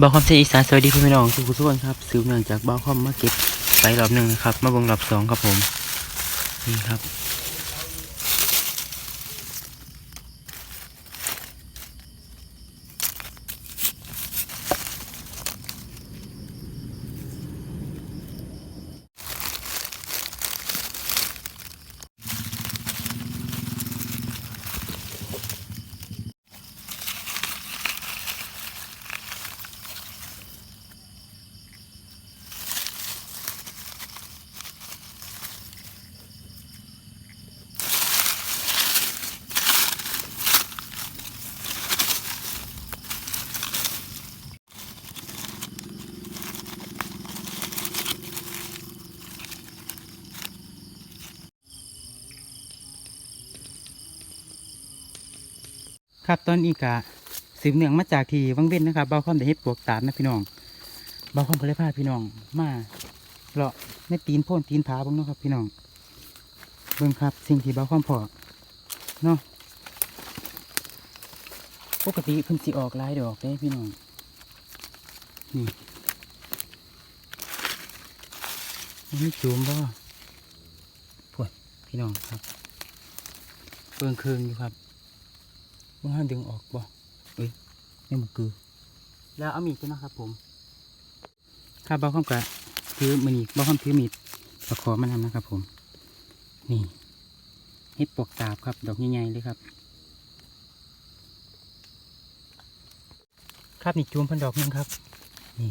บาวคอมเซนอีสานสวัสดีพี่น้องทุกทุกคนครับซื้อเนื่องจากบาวคอมมาเก็บไปรอบหนึ่งนะครับ มาบงรอบสองครับผม นี่ครับ ครับตอนนี้กะสืบเนื่องมาจากที่วังเว้นนะครับเบาคอมได้เฮ็ดปลวกตาดนะพี่น้องเบาคอมก็เลยพาพี่น้องมาเลาะในตีนโพ่นตีนผาบ้างเนาะครับพี่น้องเบิ่งครับ สิ่งที่เบาคอมพอเนาะปกติเพิ่นสิออกลายดอกเด้พี่น้องนี่มันมีจูมบ่พวดพี่น้องครับเบิ่งคืองอยู่ครับ ว่าห้าดึงออกบ่เอ้ยนี่มันคือ แล้วเอามีดกันนะครับผมข้าบ้าข้อมกะถือมือนีบ้าข้อมถือมีดประคอมันทำนะครับ ผม นี่เฮ็ดปวกตาบครับ ดอกใหญ่ๆเลยครับ ครับนี่จูมเพันดอกหนึงครับ นี่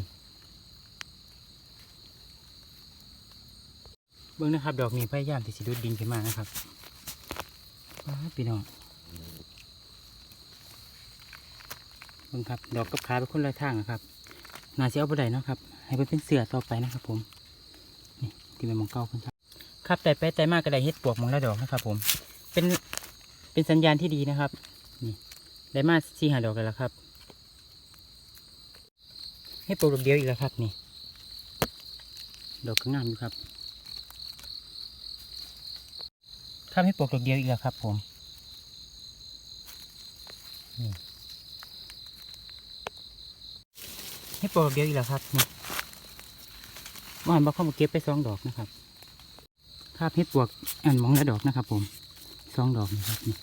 เบิ้งนะครับ ดอกนี้พยายามที่สิดูดดินขึ้นมานะครับว้าวพี่น้อง เบิ่งครับ ดอกกับขาเป็นคนละทางอะครับนาเสิเอาไปได้เนาะครับ ให้เพิ่นเป็นเสือต่อไปนะครับ ผม นี่ที่เป็นมองเก่าเพิ่นครับ ครับแต่ไปแต่มากก็ได้เฮ็ดปวกมองละดอกนะครับ ผม เป็น เป็นสัญญาณที่ดีนะครับ นี่ ได้มาสี่หาดอกกันแล้วครับเฮ็ดปวกดอกเดียวอีกแล้วครับ นี่ ดอกก็งามอยู่ครับครับให้ปลวกดอกเดียวอีกแล้วครับ ผมนี่ ให้ปลอกเดียวอีกแล้วครับนี่เมื่อวานบอกเข้ามาเก็บไปสองดอกนะครับคาบเห็ดปวกอันมองละดอกนะครับ ผมสองดอกนะครับนี่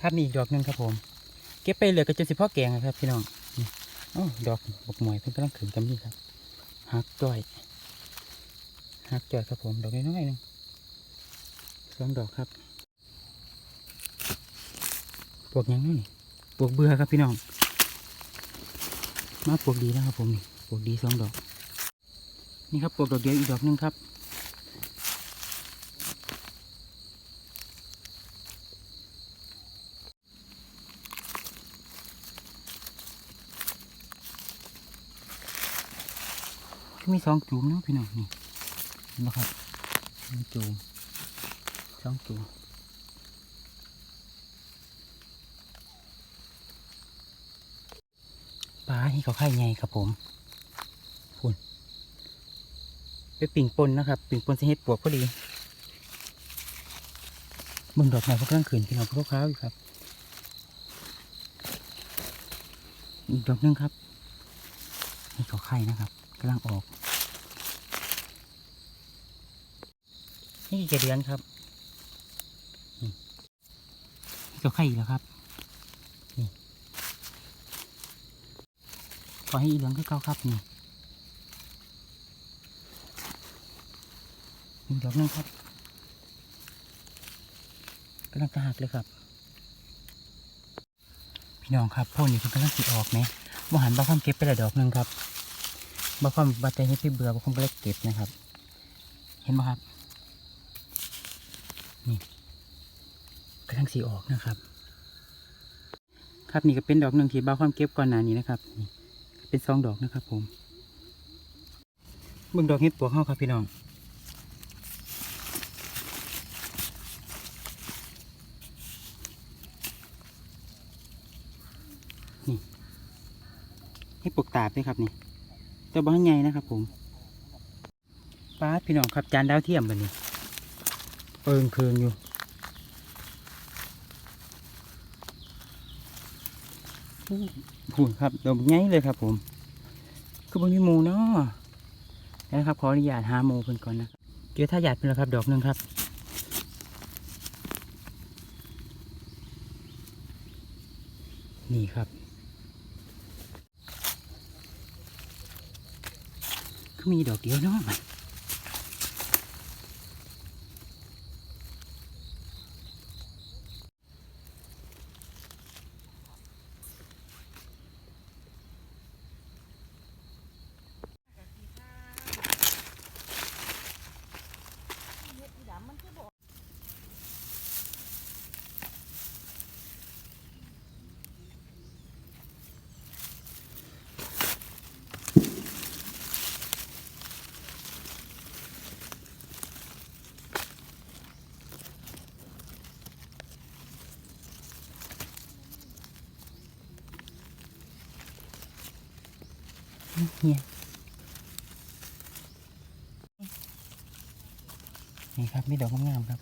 ครับมีอีกดอกหนึงครับผม เก็บไปเหลือก็จนสิพ่อแกงนะครับพี่น้อง โอ้ ดอกบกหมวยเพิ่งกำลังขึ้นกำนี่ครับหักจ้อย หักจอดครับผม ดอกน้อยๆหนึงสองดอกครับปวกยังนี่ปวกเบื่อครับพี่น้อง มาปวกดีนะครับผมนี่ปวกดีสองดอก นี่ครับปวกดอกเดียวอีกดอกหนึงครับมีสองจุ่มนะพี่น้องนี่ นไหมครับจูมสองจูมปลาที่เขาไข่ไงครับผมคุณไปปิ่งปนนะครับ ปิ่งปนสิเฮ็ดปวกพอดีมึงดอกไม้พวกกลางคืนพี่น้องพวกเขาอยู่ครับอีกดอกหนึงครับนี่เขาไข่นะครับกำลังออก นี่กี่เดือนครับนี่ก็ไข่อีกแล้วครับนี่ขอให้อีเหลืองคือเก่าครับนี่อีกดอกหนึงครับกำลังจะหักเลยครับ พี่น้องครับพ่นนี่เพิ่นกำลังสิออกไหมบ่หันบ้าความเก็บไปละดอกหนึงครับบ้าความบาใจให้พี่เบื่อบ้าความก็เลยเก็บนะครับ เห็นไหมครับ กำลังสีออกนะครับ ครับนี่ก็เป็นดอกหนึ่งที่บ้าความเก็บก่อนหน้านี้นะครับนี่เป็นสองดอกนะครับ ผมเบิ่งดอกเห็ดปวกเข้าครับพี่น้องนี่เห็ดปวกตาบด้วยครับนี่แต่บ้านใหญ่นะครับ ผมป้าพี่น้องครับจานดาวเทียมบันนี้ เปิงเคืองอยู่อู้หุ่นครับดอกใหญ่เลยครับ ผม คือบนมีหมูเนาะนะครับขออนุญาตหาหมูเพิ่นก่อนนะครับเจอท่าหยาดเป็นแล้วครับ ดอกหนึ่งครับนี่ครับก็มีดอกเดียวเนาะมัน เฮียนี่ครับมีดอกงามๆครับ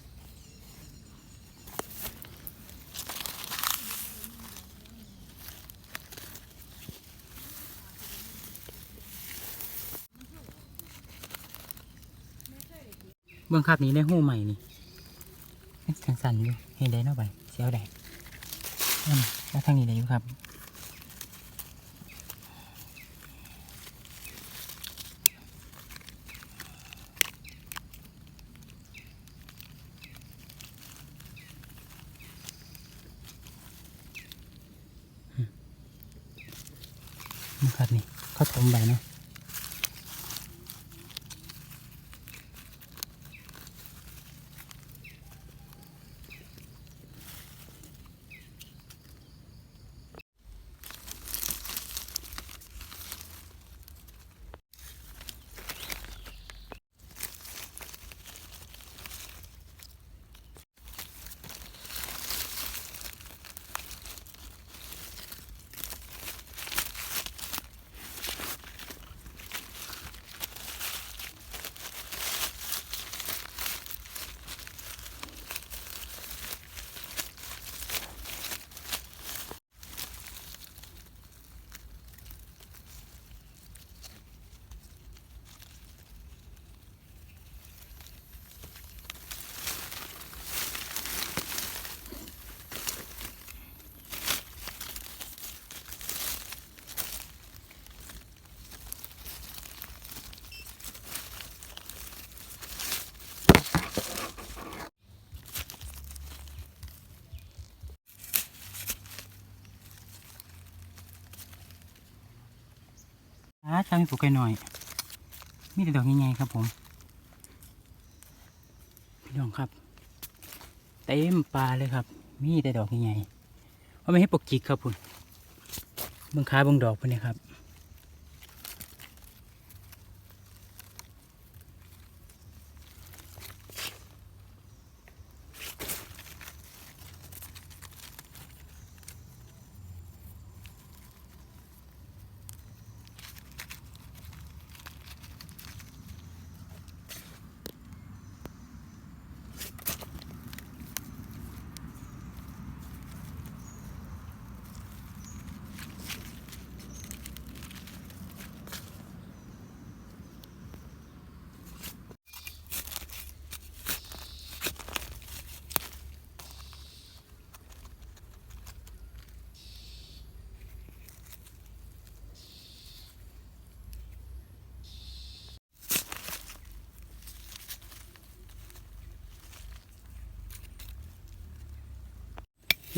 เบื้องครับนี้ในหูใหม่นี่สันสันๆอยู่เห็นได้เนาะไปเสียวแดดมแล้วทางนี้ได้อยู่ครับ นะครับนี่เขาถมไปเนาะ ช่างปลูกไก่หน่อย มีแต่ดอกใหญ่ๆครับผม พี่น้องครับ เต็มปลาเลยครับ มีแต่ดอกใหญ่ๆเพราะไม่ให้ปกจิกครับคุณบังคาบังดอกพวกนี้ครับ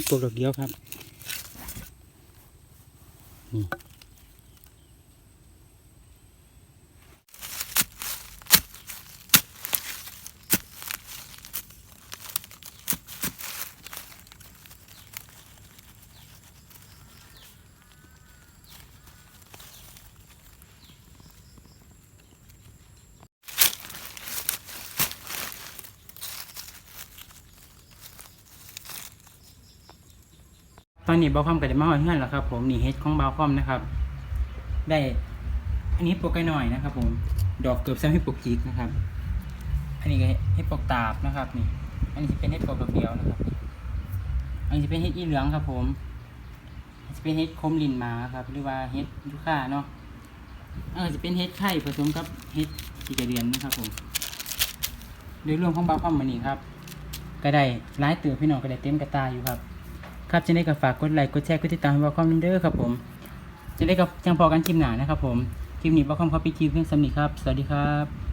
ให้ปลูกดอกเดียวครับนี่ อนนี้บาคอมก็ได้มาหอยเฮือนแล้วครับ ผมนี่เฮ็ดของบาคอมนะครับ ได้ อันนี้ปลูกไก่หน่อยนะครับ ผม ดอกเกือบซ้ำให้ปลูกจิกนะครับ อันนี้ก็เห็ดปกตาบนะครับ นี่ อันนี้จะเป็นเห็ดปกกระเบียวนะครับ อันนี้จะเป็นเห็ดอีเหลืองครับ ผมจะเป็นเห็ดคมลินหมาครับ หรือว่าเห็ดยูค่าเนาะอันนี้จะเป็นเห็ดไข่ผสมกับเห็ดสีกระเดือนนะครับผมโดยรวมของบ้าความมันนี่ครับ ก็ได้ร้ายเตือพี่น้องก็ได้เต็มกระตาอยู่ครับ ครับจะได้ก็ฝากกดไลค์กดแชร์กดติดตามให้บอความนเด้อครับผมจะได้กับจังพอกันคลิปหนานะครับผมคลิปนี้บอความเขาไปคลิปเพียงสำนีครับ สวัสดีครับ